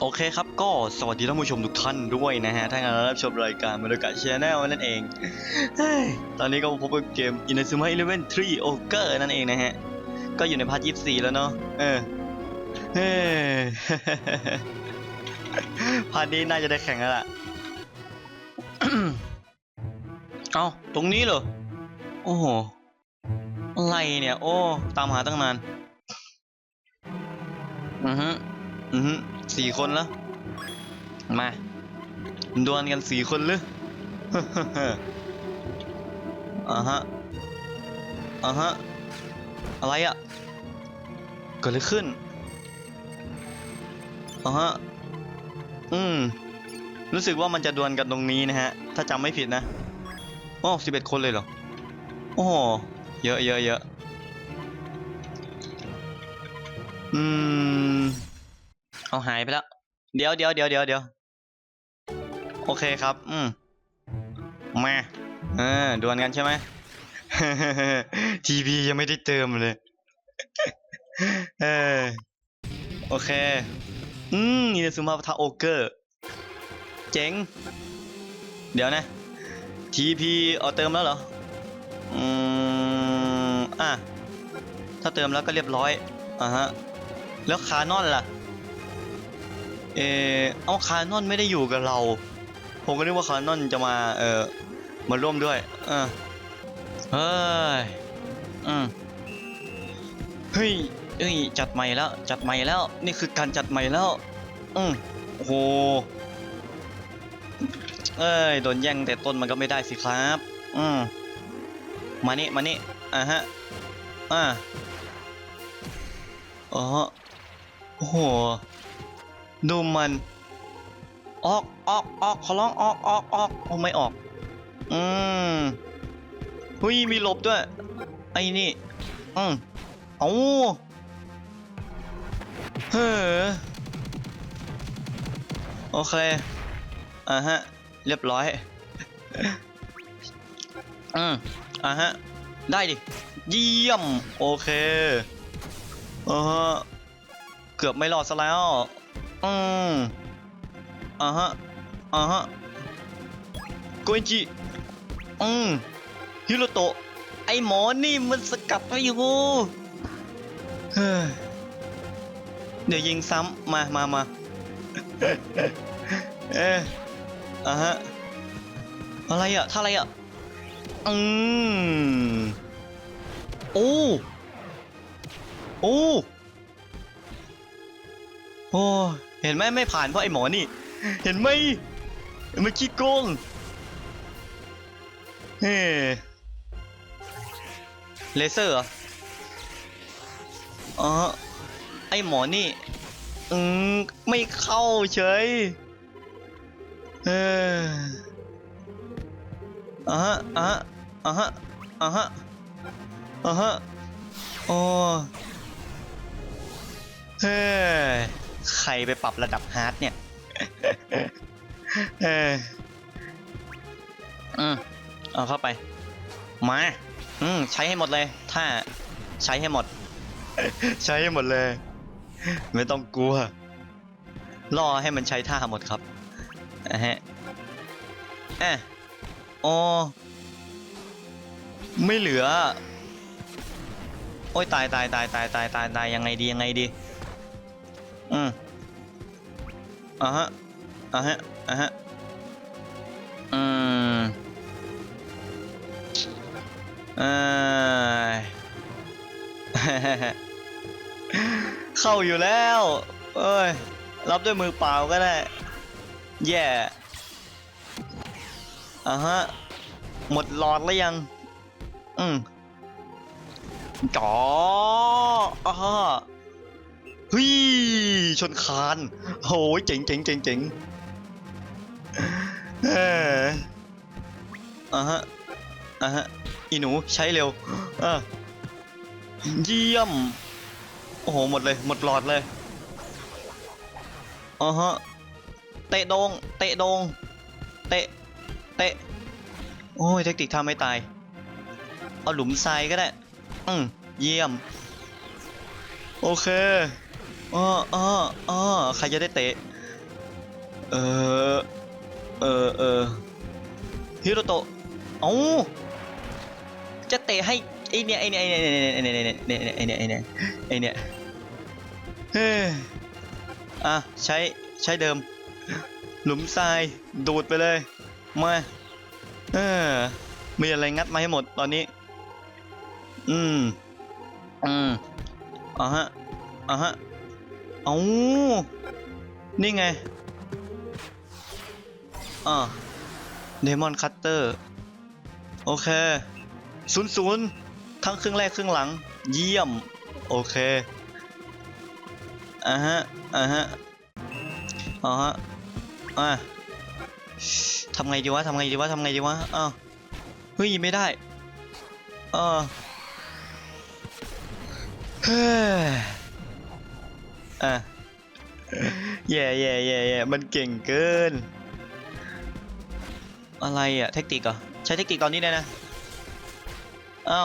โอเคครับก็สวัสดีท่านผู้ชมทุกท่านด้วยนะฮะท่านกำลังรับชมรายการมาโดกะชแนลนั่นเอง ตอนนี้ก็พบกับเกม Inazuma Eleven 3 Ogre นั่นเองนะฮะ ก็อยู่ในพาร์ท24 แล้วเนาะเออเฮ้พาร์ทนี้น่าจะได้แข่งแล้วล่ะ เอาตรงนี้เหรอ โอ้โห อะไรเนี่ย โอ้ ตามหาตั้งนาน อือฮึ อือฮึสี่คนแล้ว มาดวลกันสี่คนหรืออ่าฮะอ่าฮะ อะไรอะเกิดอะไรขึ้นอ่าฮะ อืม รู้สึกว่ามันจะดวลกันตรงนี้นะฮะ ถ้าจำไม่ผิดนะโอ้สิบเอ็ดคนเลยเหรอ โอ้เยอะเยอะเยอะอืม เอาหายไปแล้ว เดี๋ยวเดี๋ยวเดี๋ยวเดี๋ยวเดี๋ยวโอเคครับ อืมมาเออดวลกันใช่ไหมทีพียังไม่ได้เติมเลย เออ โอเค อืมนี่ซูมาปะทะโอเกอร์ เจ๋ง เดี๋ยวนะ TP เอาเติมแล้วเหรอ อืม อะ ถ้าเติมแล้วก็เรียบร้อย อะฮะ แล้วคานอนล่ะ เออเอาคานอนไม่ได้อยู่กับเรา ผมก็นึกว่าคานอนจะมาเออมาร่วมด้วยเออเฮ้ยอืมเฮ้ยเฮ้ยจัดใหม่แล้วจัดใหม่แล้วนี่คือการจัดใหม่แล้ว อืมโอ้โหเอ้ยโดนแย่งแต่ต้นมันก็ไม่ได้สิครับ อืมมานี่มานี่อะฮะอ่าอ๋อโอ้โห ดูมัน ออกออกออกขอร้องออกออกออกโอ้ไม่ออก อืมหุยมีหลบด้วย ไอ้นี่ อืมเอาเฮ้อโอเค อ่าฮะ เรียบร้อย อืมอ่าฮะ ได้ดิ เยี่ยม โอเคอ่าฮะ เกือบไม่รอดซะแล้ว อืมอ่าฮะอ่าฮะโกอิจิอืมฮิโรโตะไอหมอนี่มันสกัดไว้อยู่เฮ้ยเดี๋ยวยิงซ้ำมามามาเอ๊ะอ่าฮะ อะไรอะท่าอะไรอะ อืม โอ้ โอ้ โอ้ เห็นไหมไม่ผ่านเพราะไอ้หมอนี่ เห็นไหมมันขี้โกงเฮ้เลเซอร์เหรออ๋อไอหมอนี่ อืม ไม่เข้าเฉย เอออะฮะอะฮะอะฮะอะฮะอะฮะโอ้เฮ้ ใครไปปรับระดับฮาร์ดเนี่ยเอออืมเอาเข้าไป มา อืมใช้ให้หมดเลย ถ้าใช้ให้หมด ใช้ให้หมดเลย ไม่ต้องกลัวรอให้มันใช้ท่าหมดครับอะฮะอะโอ้ไม่เหลือ โอ้ยตายตายตายตายตายตายตายยังไงดียังไงดี อืมอะฮะอะฮะอะฮะอืมเอ้ยเข้าอยู่แล้ว เอ้ย รับด้วยมือเปล่าก็ได้ แย่อะฮะ หมดหลอดแล้วยัง อืมจ๋ออะฮะ เฮ้ยชนคานโหยเจ๋งเจ๋งเจ๋งเจ๋งเอออะฮะอะฮะอีหนูใช้เร็วเออเยี่ยม โอ้โห หมดเลย หมดหลอดเลยอ่าฮะ เตะโดง เตะโดง เตะ เตะ โอ้ย เทคนิคทำไม่ตาย เอาหลุมทรายก็ได้ อืมเยี่ยม โอเค อ้ออ้ออ้อใครจะได้เตะ เออ เออเออฮิโรโตะเอ้าจะเตะให้ไอเนี่ยไอเนี่ยไอเนี่ยไอเนี่ยไอเนี่ยไอเนี่ยไอเนี่ยไอเนี่ยเฮ้ยอะใช้ใช้เดิม หลุมทรายดูดไปเลยมาเออมีอะไรงัดมาให้หมดตอนนี้ อืมอืมอะฮะอะฮะ เอานี่ไง อ่าเดมอนคัตเตอร์ โอเคศูนย์ศูนย์ทั้งครึ่งแรกครึ่งหลัง เยี่ยม โอเค อะฮะ อะฮะอะฮะ อะทำไงดีวะทำไงดีวะทำไงดีวะ อ้าว เฮ้ยไม่ได้เออเฮ้ อะแย่แย่แย่แย่มันเก่งเกิน อะไรอะเทคนิคเหรอใช้เทคนิคตอนนี้ได้นะ เอา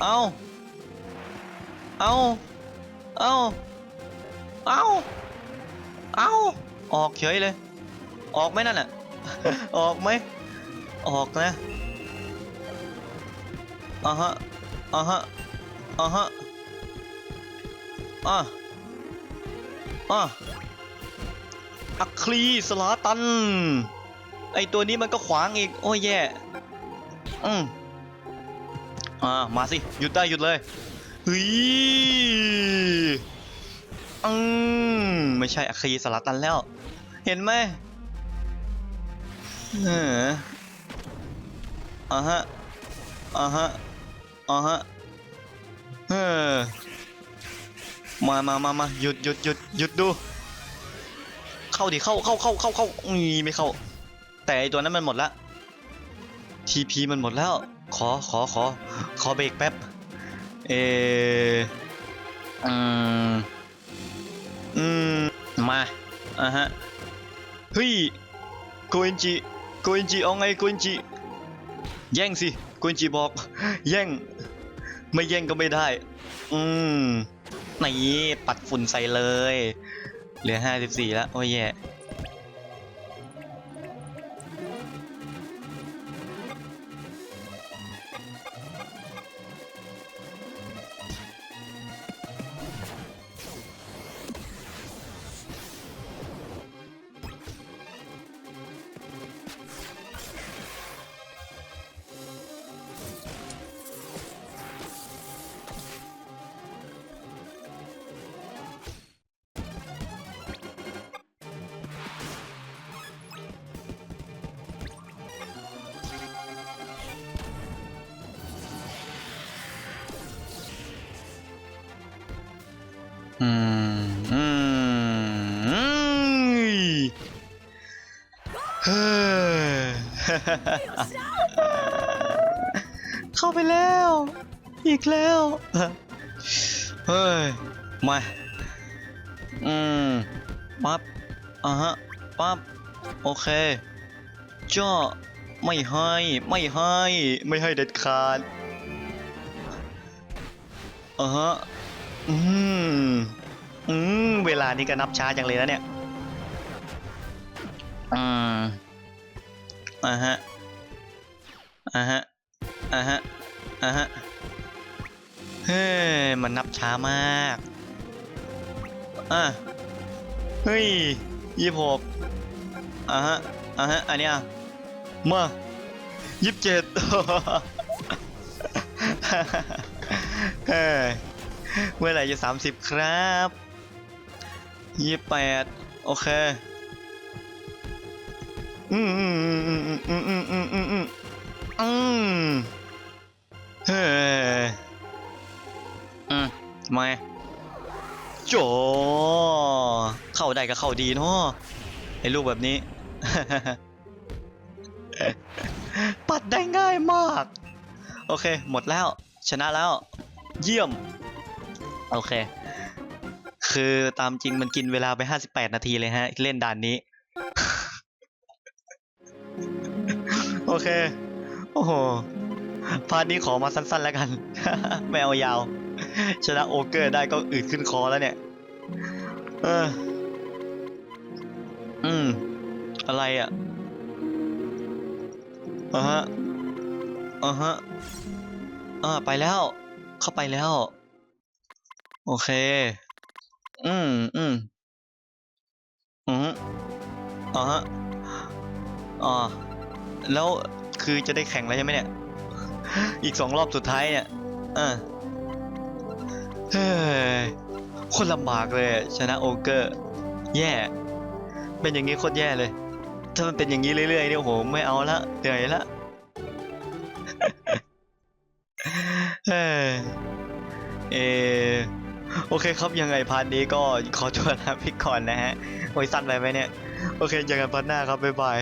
เอาเอาเอาเอาเอาออกเฉยเลย ออกไหมนั่นอะ ออกไหมออกนะอ่าฮะอ่าฮะอ่าฮะอ่า อ่าอัคลีสลาตัน ไอตัวนี้มันก็ขวางอีก โอ้ยแย่ อืมอ่า มาสิ หยุดได้หยุดเลยเฮ้ยอืมไม่ใช่อัคลีสลาตันแล้ว เห็นไหมเอออ่าฮะอ่าฮะอ่าฮะเออ มามามามาหยุดหยุดหยุดหยุดดู เข้าดิเข้าเข้าเข้าเข้าเข้าอืมไม่เข้า แต่ไอตัวนั้นมันหมดละ TP มันหมดแล้ว ขอขอขอขอเบรกแป๊บ เอออืมอืมมาอ่าฮะเฮ้ยโกเอนจิโกเอนจิเอาไงโกเอนจิแย่งสิโกเอนจิบอก แย่ง ไม่แย่งก็ไม่ได้ อืม นี่ปัดฝุ่นใส่เลย เหลือ 54 แล้ว โอ้ยแย่ อืมอืมเฮ้ยเข้าไปแล้ว อีกแล้ว เฮ้ย มา อืม ปั๊บ อะฮะ ปั๊บ โอเคจ้าไม่ให้ ไม่ให้ ไม่ให้เด็ดขาดอะฮะ อืมอืมเวลานี้ก็นับช้าจังเลยนะเนี่ย อืมอ่าฮะอ่าฮะอ่าฮะอ่าฮะ เฮ้ย มันนับช้ามาก อะ เฮ้ยยี่หกอ่าฮะอ่าฮะ อันเนี้ยมายี่สิบเจ็ดเฮ้ย เมื่อไหร่จะสามสิบครับยี่แปดโอเค อืมอืมอืมอืมอืมอืมอืมอืมอืมเฮ้ยอืมมาโจเข้าได้ก็เข้าดีเนาะไอ้ลูกแบบนี้ ปัดได้ง่ายมาก โอเค หมดแล้ว ชนะแล้ว เยี่ยม โอเค คือตามจริงมันกินเวลาไป58นาทีเลยฮะ เล่นด่านนี้ โอเค โอ้โห พาร์ทนี้ขอมาสั้น ๆ แล้วกัน ไม่เอายาว ชนะโอเกอร์ได้ก็อืดขึ้นคอแล้วเนี่ย เออ อืม อะไรอะอ่าฮะอ่าฮะอ่าไปแล้ว เข้าไปแล้ว โอเค อืมอืมอืมอ่าฮะอ่าแล้วคือจะได้แข่งแล้วใช่ไหมเนี่ย อีกสองรอบสุดท้ายเนี่ยเออเฮ้ยโคนลำบากเลย ชนะโอเกอร์ แย่ เป็นอย่างนี้โคตรแย่เลย ถ้ามันเป็นอย่างนี้เรื่อยๆเนี่ยโหไม่เอาละเหนื่อยละเฮ้ยเออ โอเคครับยังไงพาร์ทนี้ก็ขอตัวลาไปก่อนนะฮะโอ้ยสั้นไปไหมเนี่ย โอเคเจอกันพาร์ทหน้าครับบ๊ายบาย